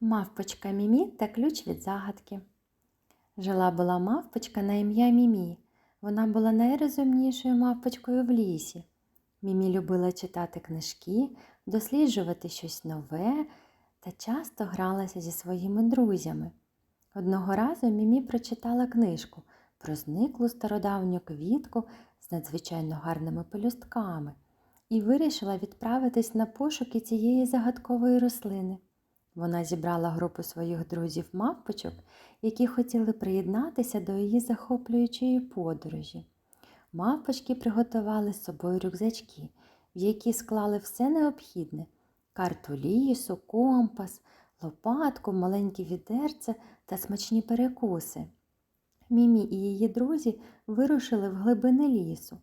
Мавпочка Мімі та ключ від загадки. Жила була мавпочка на ім'я Мімі. Вона була найрозумнішою мавпочкою в лісі. Мімі любила читати книжки, досліджувати щось нове та часто гралася зі своїми друзями. Одного разу Мімі прочитала книжку про зниклу стародавню квітку з надзвичайно гарними пелюстками і вирішила відправитись на пошуки цієї загадкової рослини. Вона зібрала групу своїх друзів-мавпочок, які хотіли приєднатися до її захоплюючої подорожі. Мавпочки приготували з собою рюкзачки, в які склали все необхідне карту лісу, компас, лопатку, маленькі відерце та смачні перекуси. Мімі і її друзі вирушили в глибини лісу.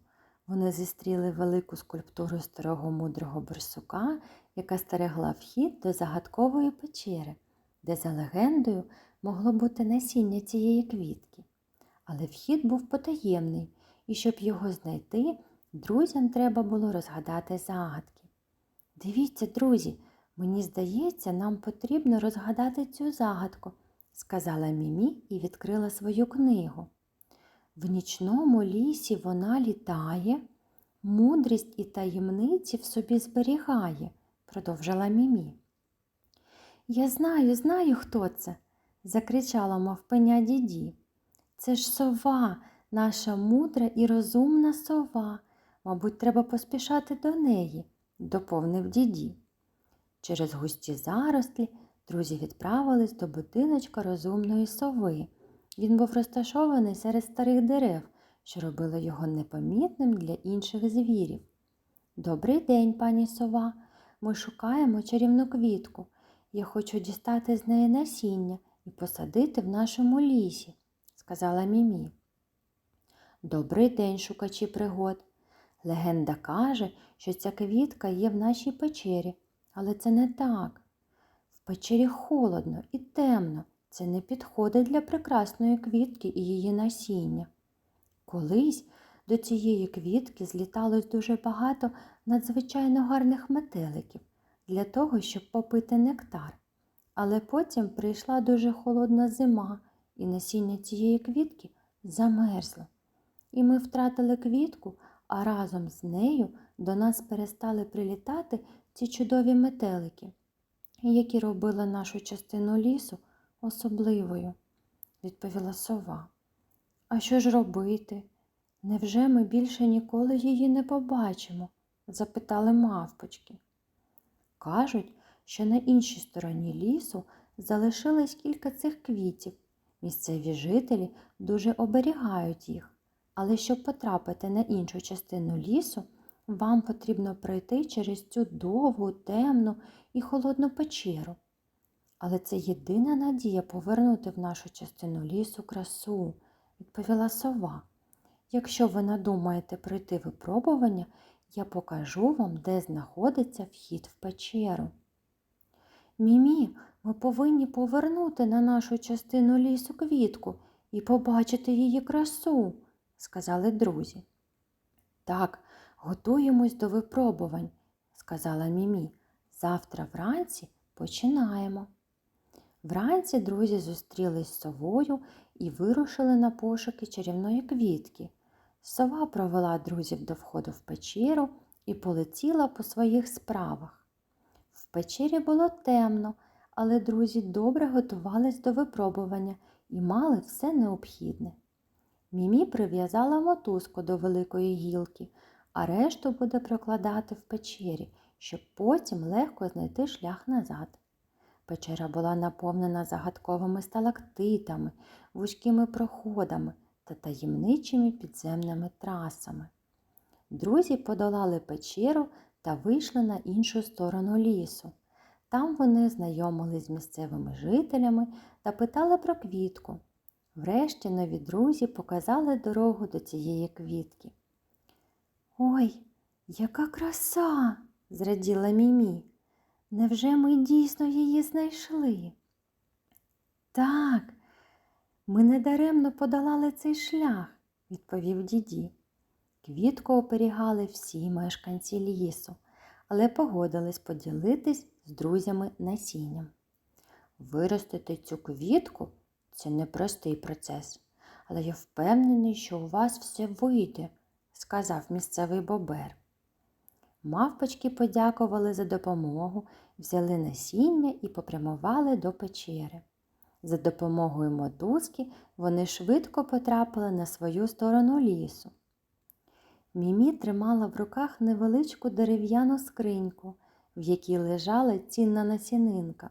Вони зустріли велику скульптуру старого мудрого борсука, яка стерегла вхід до загадкової печери, де, за легендою, могло бути насіння цієї квітки. Але вхід був потаємний, і щоб його знайти, друзям треба було розгадати загадки. Дивіться, друзі, мені здається, нам потрібно розгадати цю загадку, сказала Мімі і відкрила свою книгу. В нічному лісі вона літає, мудрість і таємниці в собі зберігає, продовжила Мімі. Я знаю, знаю, хто це, закричала мавпеня діді. Це ж сова, наша мудра і розумна сова. Мабуть, треба поспішати до неї, доповнив діді. Через густі зарослі друзі відправились до будиночка розумної сови. Він був розташований серед старих дерев, що робило його непомітним для інших звірів. Добрий день, пані сова. Ми шукаємо чарівну квітку. Я хочу дістати з неї насіння і посадити в нашому лісі, сказала Мімі. Добрий день, шукачі пригод. Легенда каже, що ця квітка є в нашій печері, але це не так. В печері холодно і темно. Це не підходить для прекрасної квітки і її насіння. Колись до цієї квітки зліталось дуже багато надзвичайно гарних метеликів для того, щоб попити нектар. Але потім прийшла дуже холодна зима, і насіння цієї квітки замерзло. І ми втратили квітку, а разом з нею до нас перестали прилітати ці чудові метелики, які робили нашу частину лісу особливою, відповіла сова. А що ж робити? Невже ми більше ніколи її не побачимо? запитали мавпочки. Кажуть, що на іншій стороні лісу залишилось кілька цих квітів. Місцеві жителі дуже оберігають їх, але щоб потрапити на іншу частину лісу, вам потрібно пройти через цю довгу, темну і холодну печеру. Але це єдина надія повернути в нашу частину лісу красу, відповіла сова. Якщо ви надумаєте пройти випробування, я покажу вам, де знаходиться вхід в печеру. Мімі, ми повинні повернути на нашу частину лісу квітку і побачити її красу, сказали друзі. Так, готуємось до випробувань, сказала Мімі. Завтра вранці починаємо. Вранці друзі зустрілись з совою і вирушили на пошуки чарівної квітки. Сова провела друзів до входу в печеру і полетіла по своїх справах. В печері було темно, але друзі добре готувались до випробування і мали все необхідне. Мімі прив'язала мотузку до великої гілки, а решту буде прокладати в печері, щоб потім легко знайти шлях назад. Печера була наповнена загадковими сталактитами, вузькими проходами та таємничими підземними трасами. Друзі подолали печеру та вийшли на іншу сторону лісу. Там вони знайомились з місцевими жителями та питали про квітку. Врешті нові друзі показали дорогу до цієї квітки. Ой, яка краса! зраділа Мімі. Невже ми дійсно її знайшли? Так, ми недаремно подолали цей шлях, відповів діді. Квітку оберігали всі мешканці лісу, але погодились поділитись з друзями насінням. Виростити цю квітку це непростий процес, але я впевнений, що у вас все вийде, сказав місцевий бобер. Мавпочки подякували за допомогу, взяли насіння і попрямували до печери. За допомогою мотузки вони швидко потрапили на свою сторону лісу. Мімі тримала в руках невеличку дерев'яну скриньку, в якій лежала цінна насінинка.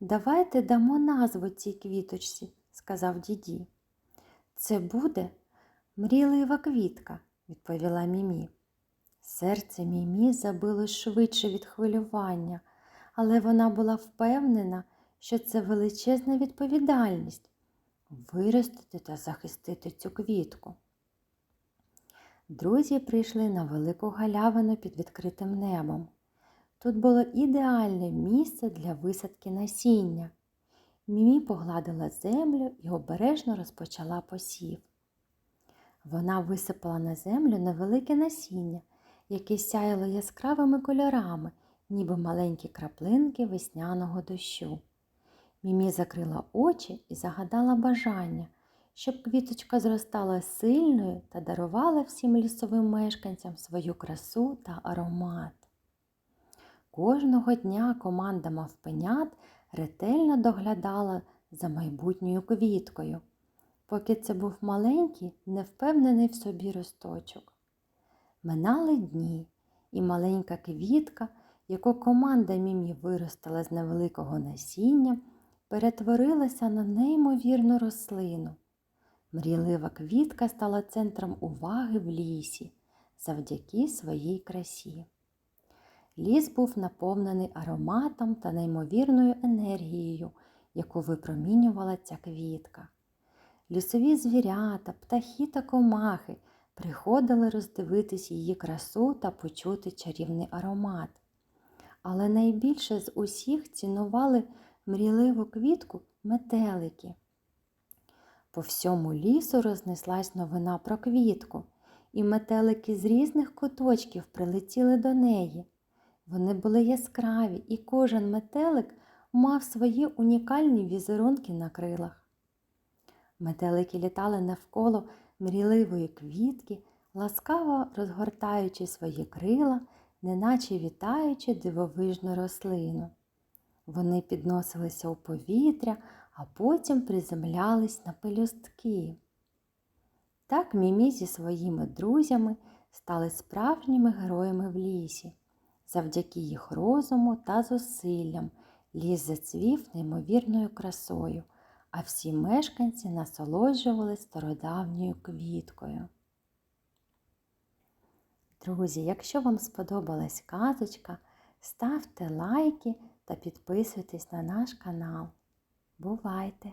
Давайте дамо назву цій квіточці, сказав діді. Це буде мрійлива квітка, відповіла Мімі. Серце Мімі забилось швидше від хвилювання, але вона була впевнена, що це величезна відповідальність виростити та захистити цю квітку. Друзі прийшли на велику галявину під відкритим небом. Тут було ідеальне місце для висадки насіння. Мімі погладила землю і обережно розпочала посів. Вона висипала на землю невелике насіння, яке сяяло яскравими кольорами, ніби маленькі краплинки весняного дощу. Мімі закрила очі і загадала бажання, щоб квіточка зростала сильною та дарувала всім лісовим мешканцям свою красу та аромат. Кожного дня команда мавпенят ретельно доглядала за майбутньою квіткою, поки це був маленький, невпевнений в собі росточок. Минали дні, і маленька квітка, яку команда Мімі виростила з невеликого насіння, перетворилася на неймовірну рослину. Мрійлива квітка стала центром уваги в лісі завдяки своїй красі. Ліс був наповнений ароматом та неймовірною енергією, яку випромінювала ця квітка. Лісові звірята, птахи та комахи приходили роздивитись її красу та почути чарівний аромат. Але найбільше з усіх цінували мрійливу квітку метелики. По всьому лісу рознеслась новина про квітку, і метелики з різних куточків прилетіли до неї. Вони були яскраві, і кожен метелик мав свої унікальні візерунки на крилах. Метелики літали навколо мрійливої квітки, ласкаво розгортаючи свої крила, неначе вітаючи дивовижну рослину. Вони підносилися у повітря, а потім приземлялись на пелюстки. Так Мімі зі своїми друзями стали справжніми героями в лісі. Завдяки їх розуму та зусиллям ліс зацвів неймовірною красою, а всі мешканці насолоджувалися стародавньою квіткою. Друзі, якщо вам сподобалась казочка, ставте лайки та підписуйтесь на наш канал. Бувайте!